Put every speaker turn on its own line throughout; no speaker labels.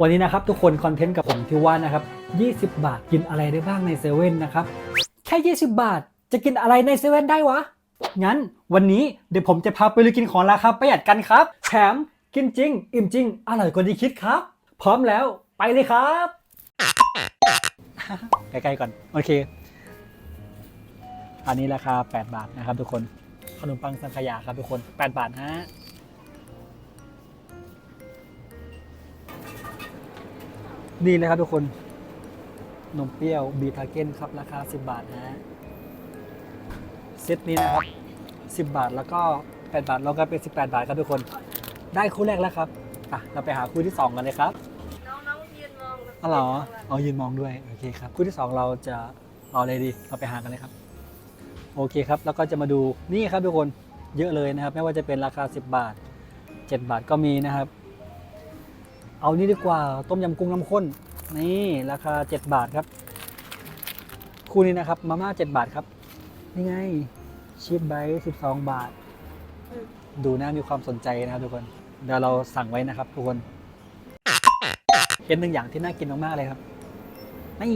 วันนี้นะครับทุกคนคอนเทนต์กับผมที่ว่านะครับ 20 บาทกินอะไรได้บ้างในเซเว่นนะครับ แค่ 20 บาทจะกินอะไรในเซเว่นได้วะ งั้นวันนี้เดี๋ยวผมจะพาไปลุยกินของราคาประหยัดกันครับ แถมกินจริง อิ่มจริง อร่อยกว่าที่คิดครับ พร้อมแล้วไปเลยครับใกล้ๆก่อน โอเค อันนี้ราคา 8 บาทนะครับทุกคน ขนมปังสังขยาครับทุกคน 8 บาทฮะ นี่เลยครับทุกคนนมเปรี้ยวบีทาเก้นครับ ราคา 10 บาทนะฮะเซตนี้นะครับ 10 บาทแล้วก็ 8 บาทแล้วก็เป็น 18 บาทครับทุกคน ได้คู่แรกแล้วครับอะเราไปหาคู่ที่ 2 กันเลยครับ
น้องน้องยืนมอง
อ๋อเหรอเอายืนมองด้วยโอเคครับคู่ที่ 2 เราจะเอาอะไรดีเราไปหากันเลยครับ โอเคครับ แล้วก็จะมาดูนี่ครับทุกคนเยอะเลยนะครับ ไม่ว่าจะเป็นราคา 10 บาท 7 บาทก็มีนะครับ เอานี่ดีกว่าต้มยำกุ้งน้ำข้น นี่ราคา 7 บาทครับ คู่นี้นะครับมาม่า7บาทครับ นี่ไงชีสไบต์12บาท ดูน่ามีความสนใจนะครับทุกคน เดี๋ยวเราสั่งไว้นะครับทุกคน เป็นหนึ่งอย่างที่น่ากินมากๆเลยครับนี่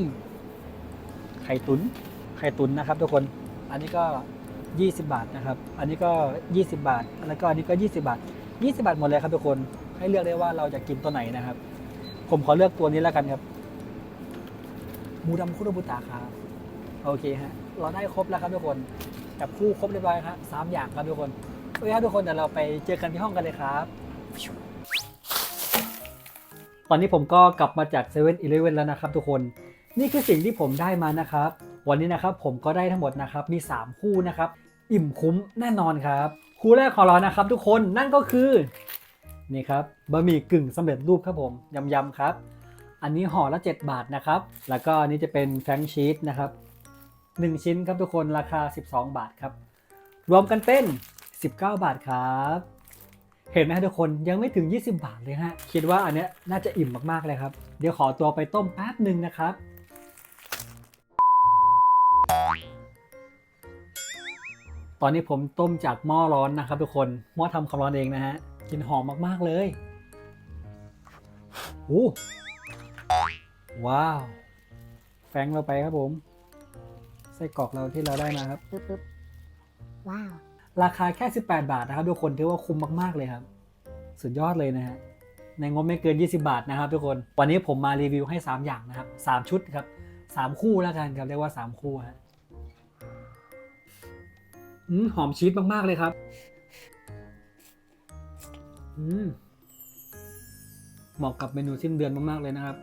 ไข่ตุนไข่ตุนนะครับ ทุกคน อันนี้ก็ 20 บาทนะครับ อันนี้ก็ 20 บาท แล้วก็อันนี้ก็ 20 บาท 20 บาทหมดเลยครับทุกคน ให้เลือกได้ว่าเราจะกินตัวไหนนะครับ ผมขอเลือกตัวนี้แล้วกันครับมูดำคุโรบุตะครับโอเคฮะเราได้ครบแล้วครับทุกคนกับคู่ครบเรียบร้อยครับสามอย่างครับทุกคนโอเคครับทุกคนเดี๋ยวเราไปเจอกันที่ห้องกันเลยครับตอนนี้ผมก็กลับมาจากเซเว่นอีเลฟเว่นแล้วนะครับทุกคนนี่คือสิ่งที่ผมได้มานะครับ วันนี้นะครับผมก็ได้ทั้งหมดนะครับมี 3 คู่นะครับ อิ่มคุ้มแน่นอนครับ คู่แรกของเรานะครับทุกคนนั่นก็คือ นี่ครับบะหมี่กึ่งสำเร็จรูปครับผมยำๆครับ อันนี้ห่อละ 7 บาทนะครับ แล้วก็อันนี้จะเป็นแฟงชีสนะครับ 1 ชิ้นครับทุกคนราคา 12 บาทครับ รวมกันเป็น 19 บาทครับ เห็นไหมครับทุกคนยังไม่ถึง 20 บาทเลยฮะคิดว่าอันเนี้ยน่าจะอิ่มมากๆเลยครับ เดี๋ยวขอตัวไปต้มแป๊บหนึ่งนะครับตอนนี้ผมต้มจากหม้อร้อนนะครับทุกคนหม้อทำความร้อนเองนะฮะ กลินหอมมากๆเลยโอ้ว้าว แฟงเราไปครับผม ไส้กรอกเราที่เราได้มาครับ
ปึ๊บปึ๊บว้าว
ราคาแค่ 18 บาทนะครับ ทุกคนถือว่าคุ้มมาก ๆ เลยครับ สุดยอดเลยนะฮะ ในงบไม่เกิน 20 บาทนะครับทุกคน วันนี้ผมมารีวิวให้ 3 อย่างนะครับ 3 ชุดครับ 3 คู่แล้วกันครับ เรียกว่า 3 คู่ฮะอืมหอมชีสมาก ๆ เลยครับอืม เหมาะกับเมนูสิ้นเดือนมากๆเลยนะครับ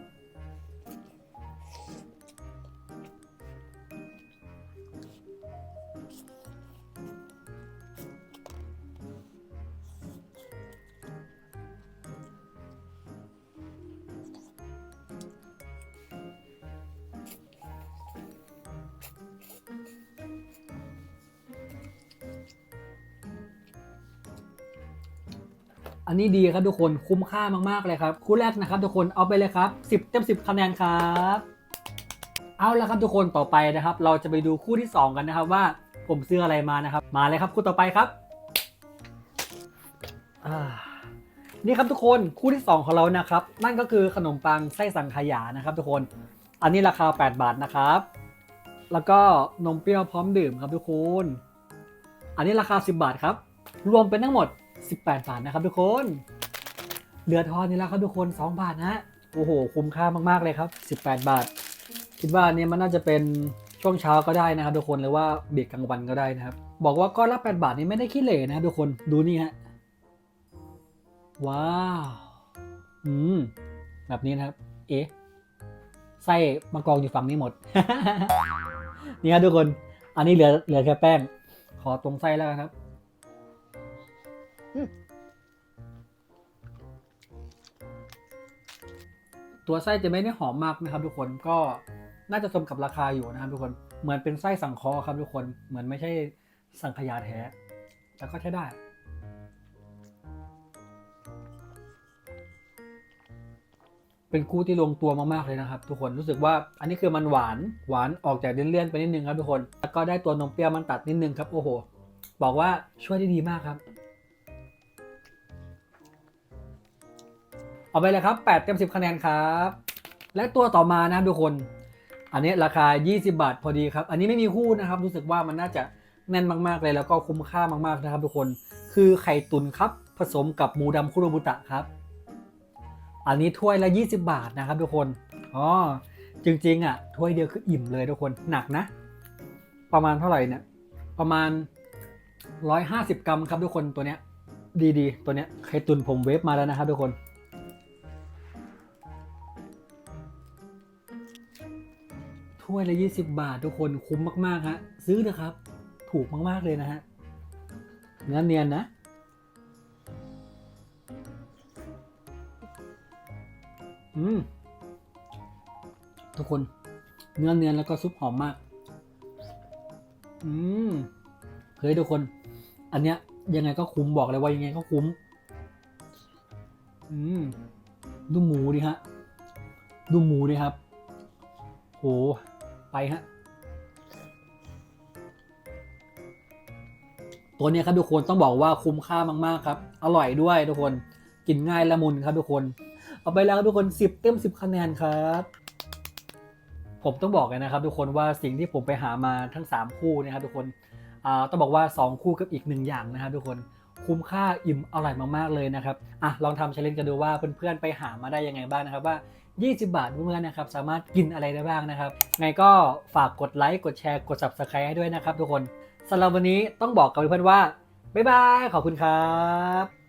อันนี้ดีครับทุกคนคุ้มค่ามากๆเลยครับ คู่แรกนะครับทุกคนเอาไปเลยครับ 10 เต็ม 10 คะแนนครับเอาละครับทุกคนต่อไปนะครับ เราจะไปดูคู่ที่ 2 กันนะครับว่าผมซื้ออะไรมานะครับ มาเลยครับคู่ต่อไปครับนี่ครับทุกคนคู่ที่ 2 ของเรานะครับ นั่นก็คือขนมปังไส้สังขยานะครับ ทุกคน อันนี้ราคา 8 บาทนะครับ แล้วก็นมเปรี้ยวพร้อมดื่มครับทุกคน อันนี้ราคา 10 บาทครับ รวมเป็นทั้งหมด 18 บาทนะครับทุกคน เหลือทอนนี่แล้วครับทุกคน 2 บาทนะโอ้โห คุ้มค่ามากๆเลยครับ 18 บาท คิดว่าอันนี้มันน่าจะเป็นช่วงเช้าก็ได้นะครับทุกคนหรือว่าเบรกกลางวันก็ได้นะครับ บอกว่าก้อนละ 8 บาทนี่ไม่ได้ขี้เหร่นะครับทุกคนดูนี่ฮะว้าวอืมแบบนี้นะครับ เอ๊ะไส้มากองอยู่ฝั่งนี้หมด นี่ครับทุกคน อันนี้เหลือเหลือแค่แป้ง ขอตรงไส้แล้วครับ ตัวไส้จะไม่ได้หอมมากนะครับ ทุกคนก็น่าจะสมกับราคาอยู่นะครับ ทุกคนเหมือนเป็นไส้สังคอครับทุกคนเหมือนไม่ใช่สังขยาแท้แต่ก็ใช้ได้เป็นคู่ที่ลงตัวมากๆเลยนะครับ ทุกคนรู้สึกว่าอันนี้คือมันหวานหวานออกจากเลี่ยนๆไปนิดนึงครับทุกคน แล้วก็ได้ตัวนมเปรี้ยวมันตัดนิดนึงครับโอ้โห บอกว่าช่วยได้ดีมากครับ เอาไปเลยครับ8เต็ม10 คะแนนครับ และตัวต่อมานะครับทุกคน อันนี้ราคา 20 บาทพอดีครับ อันนี้ไม่มีคู่นะครับ รู้สึกว่ามันน่าจะแน่นมากๆเลยแล้วก็คุ้มค่ามากๆนะครับ ทุกคน คือไข่ตุนครับ ผสมกับหมูดำคุโรบุตะครับ อันนี้ถ้วยละ 20 บาทนะครับ ทุกคน อ๋อ จริงๆอะถ้วยเดียวคืออิ่มเลยทุกคน หนักนะ ประมาณเท่าไหร่เนี่ย ประมาณ 150 กรัมครับทุกคนตัวเนี้ย ดีๆ ตัวเนี้ยไข่ตุนผมเวฟมาแล้วนะครับทุกคน ถ้วยละ 20 บาททุกคนคุ้มมากๆฮะซื้อเถอะครับ ถูกมากๆเลยนะฮะเนื้อเนียนนะ อืม ทุกคน เนื้อเนียนแล้วก็ซุปหอมมาก อืมเฮ้ยทุกคน อันเนี้ยยังไงก็คุ้มบอกเลยว่ายังไงก็คุ้ม อืม ดูหมูดิฮะ ดูหมูดิครับ ไปฮะ ตัวนี้ครับทุกคนต้องบอกว่าคุ้มค่ามากๆครับ อร่อยด้วยทุกคน กินง่ายละมุนครับทุกคน เอาไปแล้วครับทุกคน 10 เต็ม 10 คะแนนครับ ผมต้องบอกเลยนะครับ ทุกคนว่าสิ่งที่ผมไปหามาทั้ง 3 คู่นะครับทุกคนต้องบอกว่า 2 คู่กับอีกหนึ่งอย่างนะครับทุกคนคุ้มค่าอิ่มอร่อยมากๆเลยนะครับ อะลองทำเชลเลนกันดูว่าเพื่อนๆไปหามาได้ยังไงบ้างนะครับว่า 20 บาทเพื่อนๆนะครับสามารถกินอะไรได้บ้างนะครับไงก็ฝากกดไลค์กดแชร์กด subscribe ให้ด้วยนะครับทุกคนสำหรับวันนี้ต้องบอกกับเพื่อนๆว่าบ๊ายบายขอบคุณครับ